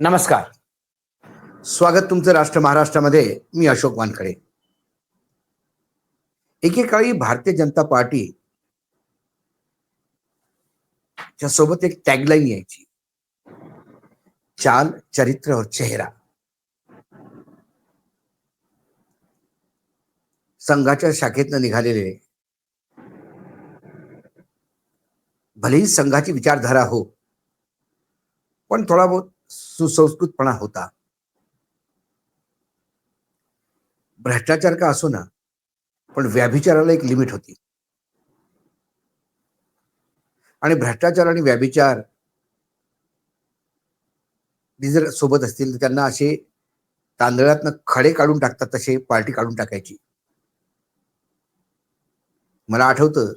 नमस्कार. स्वागत तुमचं राष्ट्र महाराष्ट्रामध्ये मी अशोक वानखडे. एकेकाळी भारतीय जनता पार्टी च्या सोबत एक टॅगलाईन यायची. चाल चरित्र और चेहरा. संघाच्या शाखेतनं निघालेले. भलेही संघाची विचारधारा हो पण थोडा बहुत सुसंस्कृतपणा होता. भ्रष्टाचार का असो ना पण व्याभिचाराला एक लिमिट होती. आणि भ्रष्टाचार आणि व्याभिचार जर सोबत असतील तर त्यांना असे तांदळातनं खडे काढून टाकतात तसे पार्टी काढून टाकायची. मला आठवतं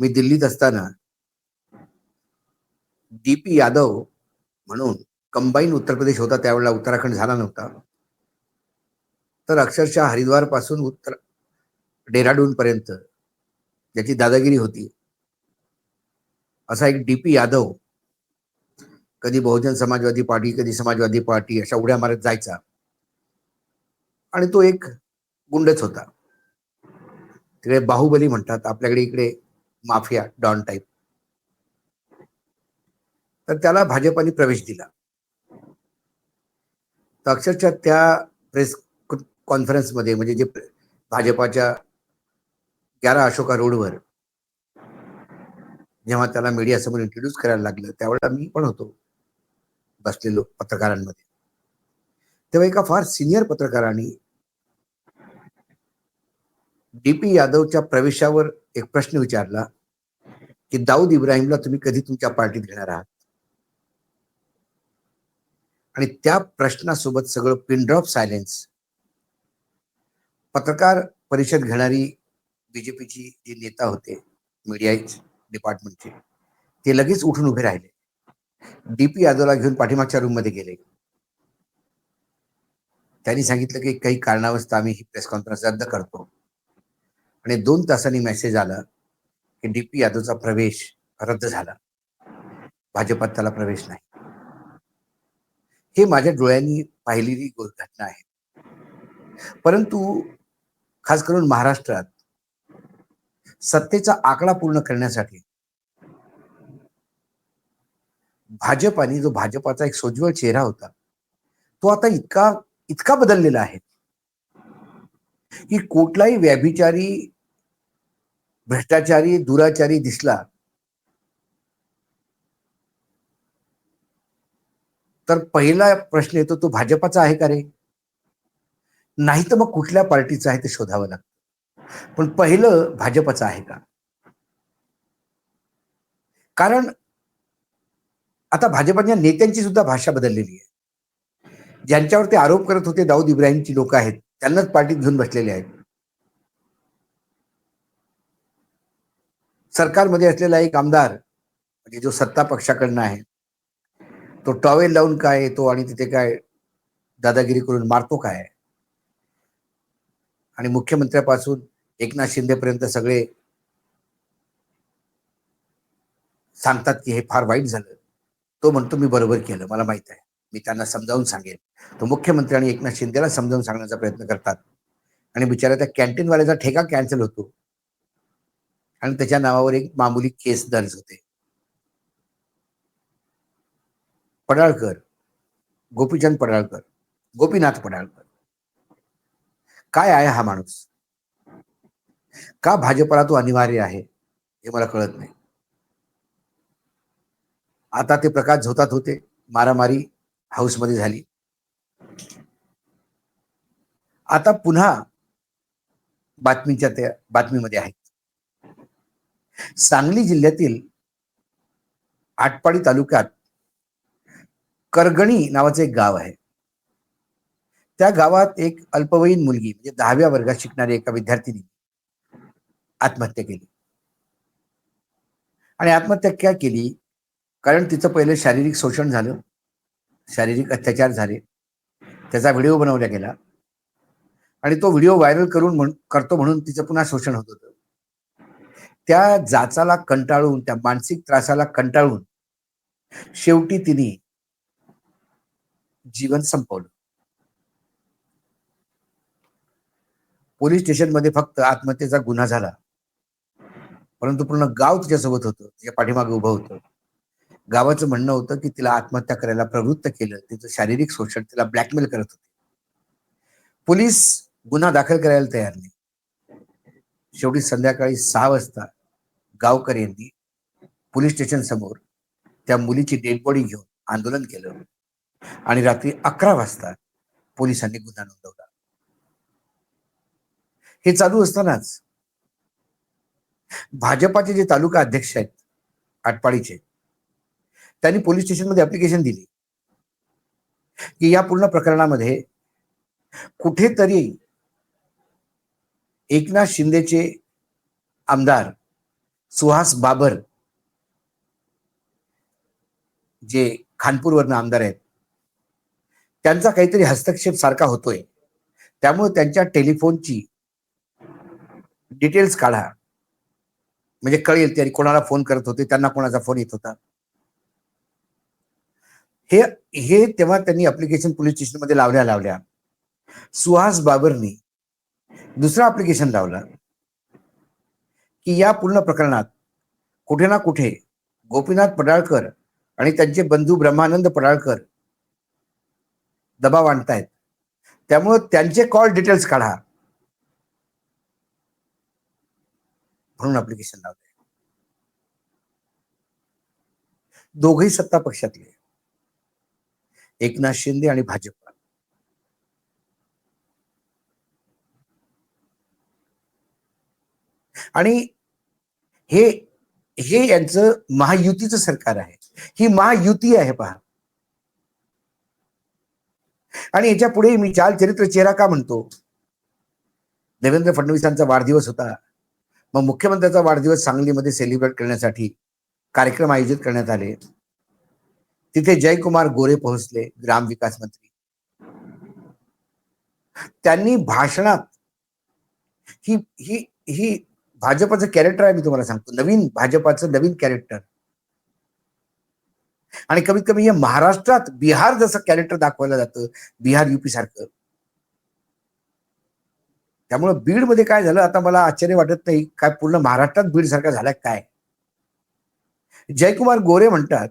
मी दिल्लीत असताना डी पी यादव म्हणून कंबाईन उत्तर प्रदेश होता त्यावेळेला उत्तराखंड झाला नव्हता. तर अक्षरशः हरिद्वारपासून उत्तर डेहराडून पर्यंत ज्याची दादागिरी होती असा एक डी पी यादव कधी बहुजन समाजवादी पार्टी कधी समाजवादी पार्टी अशा उड्या मारत जायचा. आणि तो एक गुंडच होता. तिकडे बाहुबली म्हणतात आपल्याकडे इकडे माफिया डॉन टाईप. तर त्याला भाजपाने प्रवेश दिला. तर अक्षरशः त्या प्रेस कॉन्फरन्समध्ये म्हणजे जे भाजपाच्या ग्यारा अशोका रोडवर जेव्हा त्याला मीडिया समोर इंट्रोड्यूस करायला लागलं त्यावेळेला मी पण होतो. बसलेलो पत्रकारांमध्ये. तेव्हा एका फार सिनियर पत्रकारांनी डी पी यादवच्या प्रवेशावर एक प्रश्न विचारला की दाऊद इब्राहिमला तुम्ही कधी तुमच्या पार्टीत घेणार आहात? आणि त्या प्रश्नासोबत सगळं पिनड्रॉप सायलेन्स पत्रकार परिषद घेणारी बीजेपीची जे नेता होते मीडिया डिपार्टमेंटचे ते लगेच उठून उभे राहिले. डीपी यादवला घेऊन पाठीमागच्या रूममध्ये गेले. त्यांनी सांगितलं की काही कारणावस्था आम्ही ही प्रेस कॉन्फरन्स रद्द करतो. आणि दोन तासांनी मेसेज आला की डीपी यादवचा प्रवेश रद्द झाला. भाजपात त्याला प्रवेश नाही. हे माझ्या डोळ्यांनी पाहिलेली घटना आहे. परंतु खास करून महाराष्ट्रात सत्तेचा आकडा पूर्ण करण्यासाठी भाजपाने जो भाजपाचा एक सोज्वळ चेहरा होता तो आता इतका इतका बदललेला आहे. की कुठलाही व्याभिचारी भ्रष्टाचारी दुराचारी दिसला तर पहिला प्रश्न येतो तो भाजपाचा आहे का रे? नाही तर मग कुठल्या पार्टीचा आहे ते शोधावं लागतं. पण पहिलं भाजपचं आहे का? कारण आता भाजपाच्या नेत्यांची सुद्धा भाषा बदललेली आहे. ज्यांच्यावर ते आरोप करत होते दाऊद इब्राहिमची लोक आहेत त्यांनाच पार्टीत घेऊन बसलेले आहेत. सरकारमध्ये असलेला एक आमदार म्हणजे जो सत्ता पक्षाकडनं आहे तो टॉवेल लावून काय येतो आणि तिथे काय दादागिरी करून मारतो काय? आणि मुख्यमंत्र्यापासून एकनाथ शिंदेपर्यंत सगळे सांगतात की हे फार वाईट झालं. तो म्हणतो मी बरोबर केलं मला माहीत आहे. मी त्यांना समजावून सांगेन. तो मुख्यमंत्री आणि एकनाथ शिंदेला समजावून सांगण्याचा प्रयत्न करतात. आणि बिचारा त्या कॅन्टीनवाल्याचा ठेका कॅन्सल होतो. आणि त्याच्या नावावर एक मामूली केस दर्ज होते. पडाळकर गोपीचंद पडाळकर गोपीनाथ पडाळकर. काय आहे हा माणूस? का भाजपला तो अनिवार्य आहे हे मला कळत नाही. आता ते प्रकाश झोतात होते मारामारी हाऊसमध्ये झाली. आता पुन्हा बातमीच्या त्या बातमीमध्ये आहेत. सांगली जिल्ह्यातील आटपाडी तालुक्यात करगणी नावाचं एक गाव आहे. त्या गावात एक अल्पवयीन मुलगी म्हणजे दहाव्या वर्गात शिकणारी एका विद्यार्थिनी आत्महत्या केली. आणि आत्महत्या क्या केली? कारण तिचं पहिलं शारीरिक शोषण झालं. शारीरिक अत्याचार झाले. त्याचा व्हिडिओ बनवला गेला. आणि तो व्हिडिओ व्हायरल करून म्हण करतो म्हणून तिचं पुन्हा शोषण होत होतं. त्या जाचाला कंटाळून त्या मानसिक त्रासाला कंटाळून शेवटी तिने जीवन संपवलं. पोलीस स्टेशनमध्ये फक्त आत्महत्येचा गुन्हा झाला. परंतु पूर्ण गाव तिच्यासोबत होतं तिच्या पाठीमागे उभं होतं. गावाचं म्हणणं होतं की तिला आत्महत्या करायला प्रवृत्त केलं तिचं शारीरिक शोषण तिला ब्लॅकमेल करत होते. पोलीस गुन्हा दाखल करायला तयार नाही. शेवटी संध्याकाळी सहा वाजता गावकर यांनी पोलीस स्टेशन समोर त्या मुलीची डेड बॉडी घेऊन आंदोलन केलं. आणि रात्री अकरा वाजता पोलिसांनी गुन्हा नोंदवला. हे चालू असतानाच भाजपाचे जे तालुका अध्यक्ष आहेत आटपाडीचे त्यांनी पोलीस स्टेशनमध्ये ऍप्लिकेशन दिली. की या पूर्ण प्रकरणामध्ये कुठेतरी एकनाथ शिंदेचे आमदार सुहास बाबर जे खानपूरवरनं आमदार आहेत त्यांचा काहीतरी हस्तक्षेप सारखा होतोय. त्यामुळे त्यांच्या टेलिफोनची डिटेल्स काढा. म्हणजे कळेल त्यांनी कोणाला फोन करत होते त्यांना कोणाचा फोन येत होता. हे हे तेव्हा त्यांनी अप्लिकेशन पोलीस स्टेशनमध्ये लावल्या लावल्या. सुहास बाबरनी दुसरा अप्लिकेशन लावला. की या पूर्ण प्रकरणात कुठे ना कुठे गोपीनाथ पडाळकर आणि त्यांचे बंधू ब्रह्मानंद पडाळकर दबाव आणतायत. त्यामुळं त्यांचे कॉल डिटेल्स काढा. म्हणून अप्लिकेशन लावले दोघही सत्ता पक्षातले एकनाथ शिंदे आणि भाजप. आणि हे हे यांचं महायुतीचं सरकार आहे. ही महायुती आहे पहा. आणि याच्यापुढे मी चाल चरित्र चेहरा का म्हणतो? देवेंद्र फडणवीसांचा वाढदिवस होता. मग मुख्यमंत्र्याचा वाढदिवस सांगलीमध्ये सेलिब्रेट करण्यासाठी कार्यक्रम आयोजित करण्यात आले. तिथे जयकुमार गोरे पोहोचले ग्रामविकास मंत्री. त्यांनी भाषणात ही ही ही भाजपाचं कॅरेक्टर आहे मी तुम्हाला सांगतो. नवीन भाजपाचं नवीन कॅरेक्टर आणि कमीत कमी हे महाराष्ट्रात बिहार जसं कॅरेक्टर दाखवलं जातं बिहार युपी सारखं. त्यामुळं बीडमध्ये काय झालं आता मला आश्चर्य वाटत नाही काय पूर्ण महाराष्ट्रात बीड सारखा झालाय काय? जयकुमार गोरे म्हणतात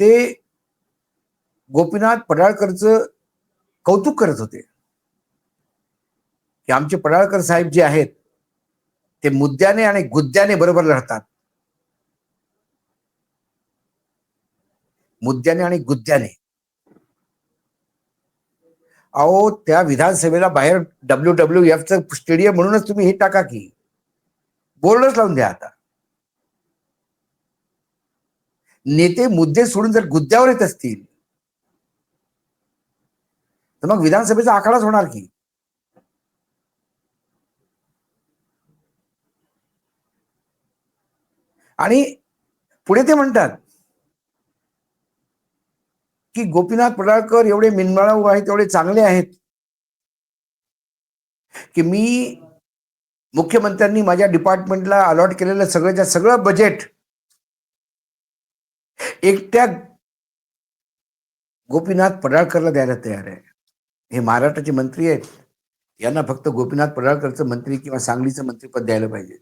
ते गोपीनाथ पडाळकरचं कौतुक करत होते. की आमचे पडाळकर साहेब जे आहेत ते मुद्द्याने आणि गुद्द्याने बरोबर लढतात. मुद्द्याने आणि गुद्द्याने. अहो त्या विधानसभेला बाहेर डब्ल्यू डब्ल्यू एफचं स्टेडियम म्हणूनच तुम्ही हे टाका की. बोर्डच लावून द्या आता. नेते मुद्दे सोडून जर गुद्द्यावर येत असतील तर मग विधानसभेचा आखाडाच होणार की. आणि पुढे ते म्हणतात की गोपीनाथ पडाळकर एवढे मिनमाळाऊ आहेत एवढे चांगले आहेत की मी मुख्यमंत्र्यांनी माझ्या डिपार्टमेंटला अलॉट केलेलं सगळ्याच्या सगळं बजेट एकट्या गोपीनाथ पडाळकरला द्यायला तयार आहे. हे महाराष्ट्राचे मंत्री आहेत. यांना फक्त गोपीनाथ पडाळकरचं मंत्री किंवा सांगलीचं मंत्रीपद द्यायला पाहिजे.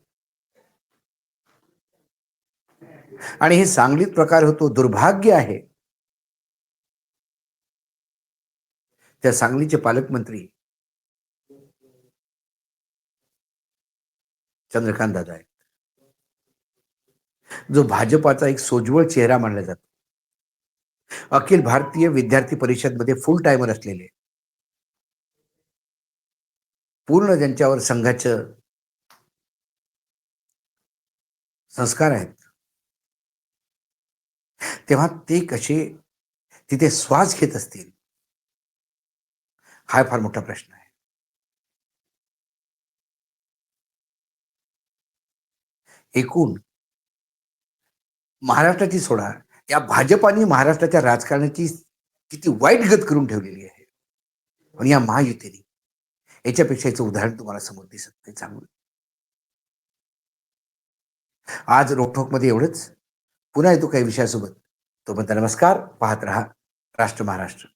आणि हे सांगलीत प्रकार होतो दुर्भाग्य आहे. त्या सांगलीचे पालकमंत्री चंद्रकांत दादा आहेत. जो भाजपाचा एक सोज्वळ चेहरा मानला जातो. अखिल भारतीय विद्यार्थी परिषदमध्ये फुल टायमर असलेले. पूर्ण ज्यांच्यावर संघाचं संस्कार आहेत. तेव्हा ते कसे तिथे श्वास घेत असतील? हा फार मोठा प्रश्न आहे. एकूण महाराष्ट्राची सोडा या भाजपाने महाराष्ट्राच्या राजकारणाची किती वाईट गत करून ठेवलेली आहे. आणि या महायुतीने याच्यापेक्षा याचं उदाहरण तुम्हाला समोर दिसत नाही चांगलं आज रोखोकमध्ये एवढंच. पुन्हा येतो काही विषयासोबत. तो म्हणता नमस्कार पाहत रहा राष्ट्र महाराष्ट्र.